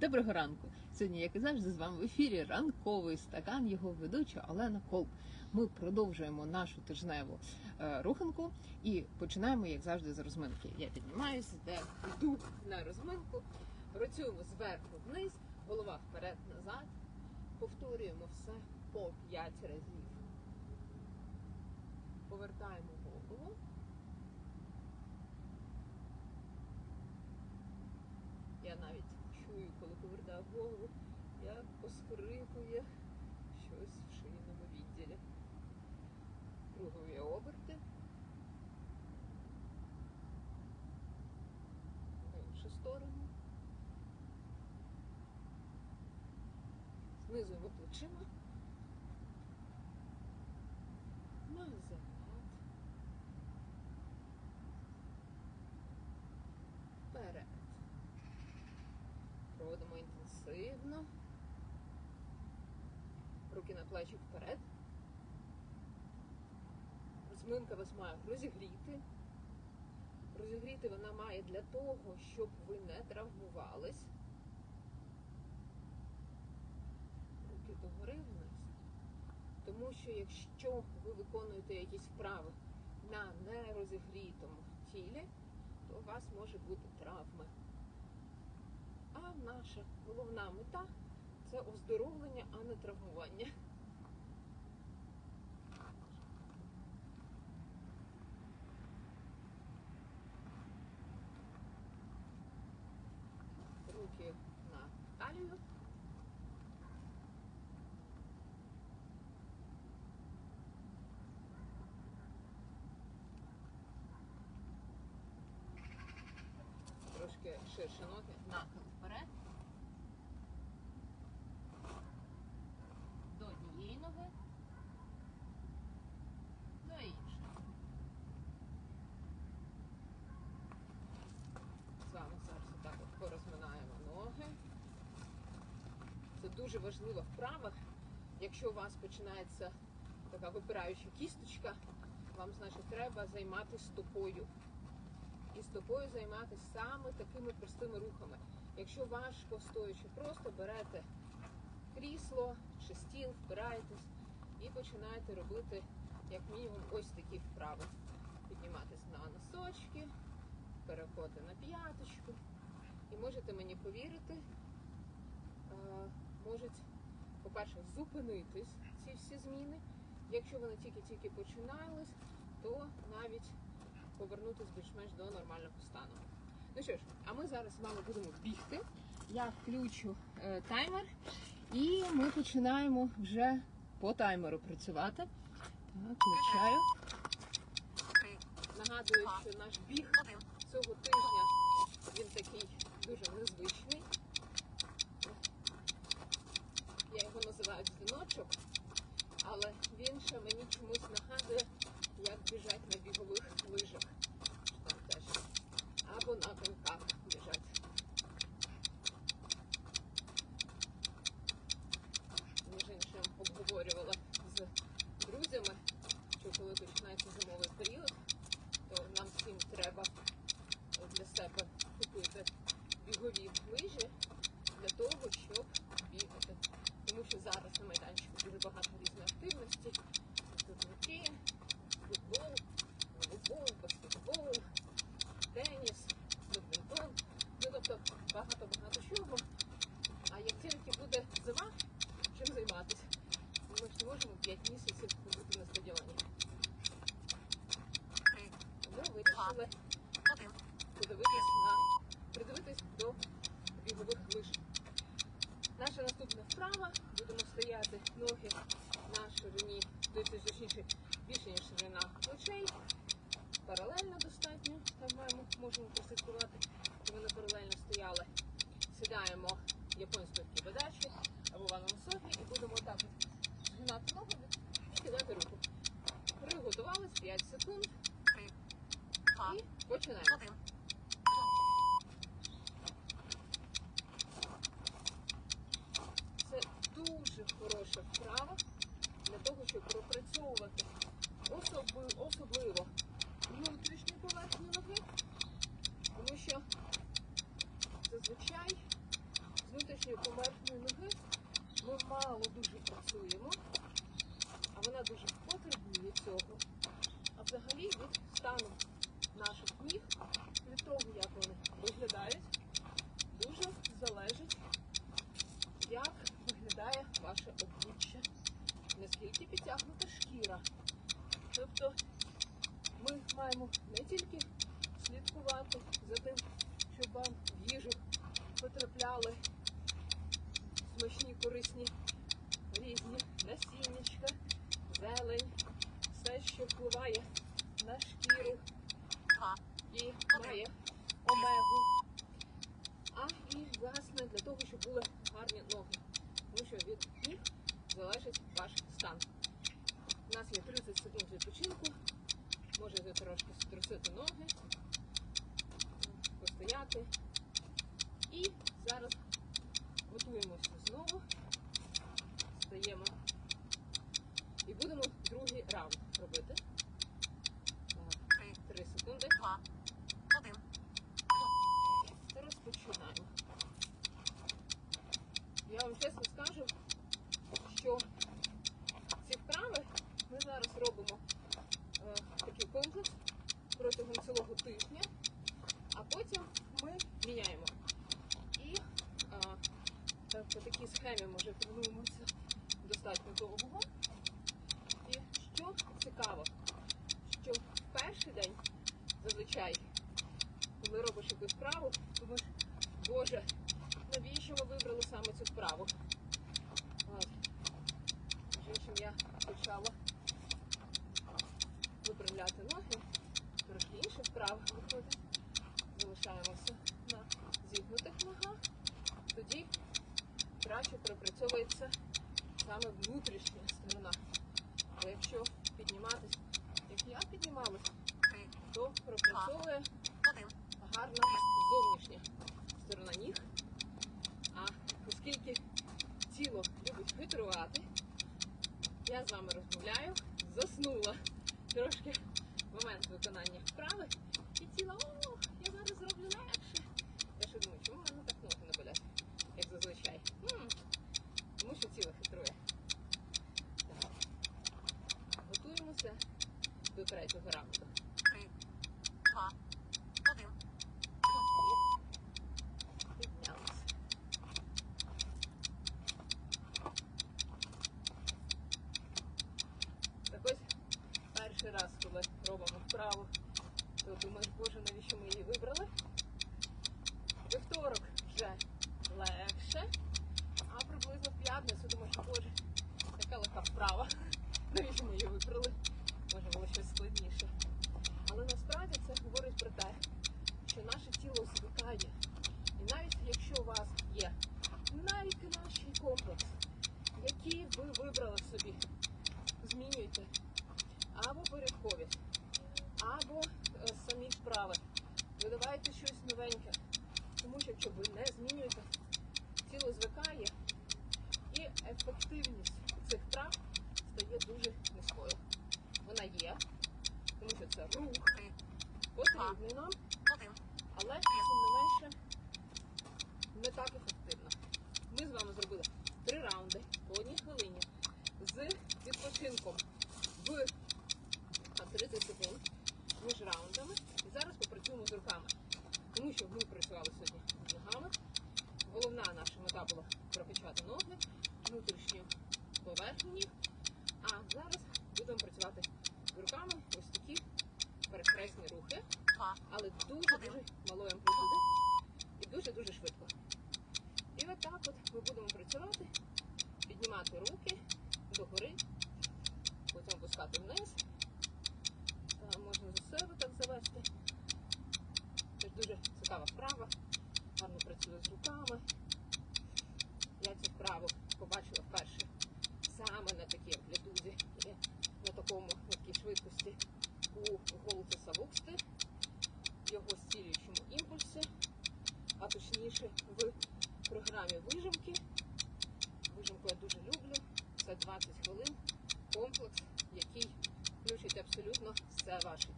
Доброго ранку! Сьогодні, як і завжди, з вами в ефірі ранковий стакан його ведуча Олена Колб. Ми продовжуємо нашу тижневу е, руханку і починаємо, як завжди, з розминки. Я піднімаюся, де йду на розминку, працюємо зверху вниз, голова вперед-назад. Повторюємо все по 5 разів. Повертаємо голову. Я навіть чую, коли повертаю голову, як поскрипує щось в шийному відділі. Кругові оберти. В іншу сторону. Знизуємо плечима. Назад. Вперед. Проводимо. Руки на плечі вперед. Розминка вас має розігріти. Розігріти вона має для того, щоб ви не травмувались. Руки догори вниз. Тому що якщо ви виконуєте якісь вправи на нерозігрітому тілі, то у вас може бути травми. Наша головна мета це оздоровлення, а не травмування. Руки на талію. Трошки ширше ноги, нахил вперед. До однієї ноги. До іншої. З вами зараз отак от порозминаємо ноги. Це дуже важлива вправа. Якщо у вас починається така випираюча кісточка, вам значить треба займатися стопою. І стопою займатися саме такими простими рухами. Якщо важко стоячи, просто берете крісло чи стіл, впираєтесь і починаєте робити як мінімум ось такі вправи. Підніматись на носочки, переходи на п'яточку. І можете мені повірити, е, можуть, по-перше, зупинитись ці всі зміни. Якщо вони тільки-тільки починались, то навіть повернутися більш-менш до нормального стану. Ну що ж, а ми зараз з вами будемо бігти. Я включу е, таймер і ми починаємо вже по таймеру працювати. Так, включаю. Нагадую, що наш біг цього тижня він такий дуже незвичний. Називаю але він ще мені чомусь нагадує, як біжать на бігових лижах. Там. Або на коньках можемо прослідкувати, щоб вони паралельно стояли. Сідаємо японською кібедачі або ваном софі і будемо так от згинати ногу і кидати руку. Приготувались 5 секунд і починаємо. Це дуже хороша вправа для того, щоб пропрацьовувати особливо внутрішню поверхню ноги, тому що зазвичай з внутрішньою поверхнею ноги ми мало дуже працюємо, а вона дуже потребує цього. А взагалі від стану наших ніг, від того, як вони виглядають, дуже залежить, як виглядає ваше обличчя, наскільки підтягнута шкіра. Тобто ми маємо не тільки слідкувати за тим, щоб вам в їжу потрапляли смачні, корисні різні насіннячка, зелень, все, що впливає на шкіру і має омегу. А і власне для того, щоб були гарні ноги. Тому що від них залежить ваш стан. У нас є 30 секунд відпочинку. Можете трошки струсити ноги, постояти. Готуємося довго. І що цікаво, що в перший день зазвичай, коли робиш якусь вправу, думаєш, Боже, навіщо ми вибрали саме цю вправу? От. Я почала виправляти ноги, трохи інша вправа виходить. Любить я з вами розмовляю, заснула трошки момент виконання вправи і тіло, о, я зараз зроблю легше. Я ще думаю, чому в мене так ноги не болять, як зазвичай? М, Тому що тіло хитрує. Так. Готуємося до третього раунду. Вправа. Навіщо ми її вибрали? Може було щось складніше. Але насправді це говорить про те, що наше тіло звикає. І навіть якщо у вас є найкращий комплекс, який ви вибрали собі, змінюйте або порядковість, або е, самі вправи. Видавайте щось новеньке. Тому що якщо ви не змінюєте, тіло звикає і ефективність цих вправ стає дуже низькою. Вона є, тому що це рух потрібний нам, але тим не менше не так ефективно. Працює. Я цю вправу побачила вперше саме на такій амплітуді і на такому на такій швидкості у Голтеса Вуксти, в його стілюючому імпульсі, а точніше в програмі вижимки. Вижимку я дуже люблю. Це 20 хвилин комплекс, який включить абсолютно все ваше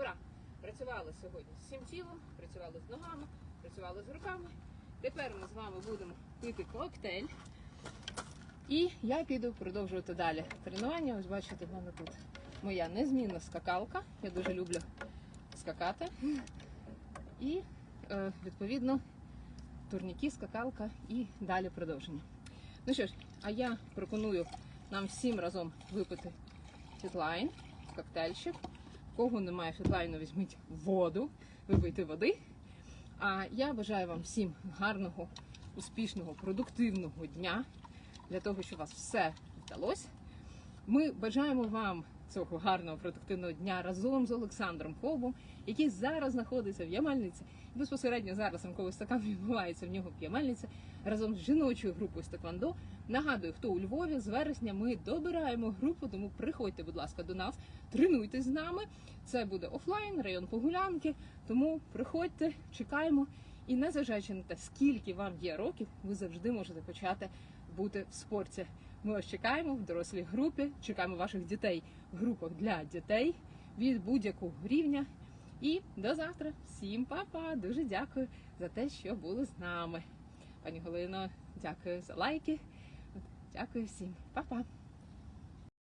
Ура! Працювали сьогодні з всім тілом, працювали з ногами, працювали з руками. Тепер ми з вами будемо пити коктейль. І я піду продовжувати далі тренування. Ось бачите, в мене тут моя незмінна скакалка. Я дуже люблю скакати. І е, відповідно турніки, скакалка і далі продовження. Ну що ж, а я пропоную нам всім разом випити фітлайн, коктейльчик. Кого немає фітлайну, візьміть воду, випийте води. А я бажаю вам всім гарного, успішного, продуктивного дня для того, щоб у вас все вдалося. Ми бажаємо вам цього гарного продуктивного дня разом з Олександром Ковбом, який зараз знаходиться в Ямальниці. І безпосередньо зараз ранковий стакан відбувається в нього в Ямальниці разом з жіночою групою з Теквандо. Нагадую, хто у Львові з вересня ми добираємо групу, тому приходьте, будь ласка, до нас, тренуйтесь з нами. Це буде офлайн, район Погулянки. Тому приходьте, чекаємо. І незважаючи на те, скільки вам є років, ви завжди можете почати бути в спорті. Ми вас чекаємо в дорослій групі, чекаємо ваших дітей в групах для дітей від будь-якого рівня. І до завтра. Всім па-па! Дуже дякую за те, що були з нами. Пані Галино, дякую за лайки. Дякую всім. Па-па!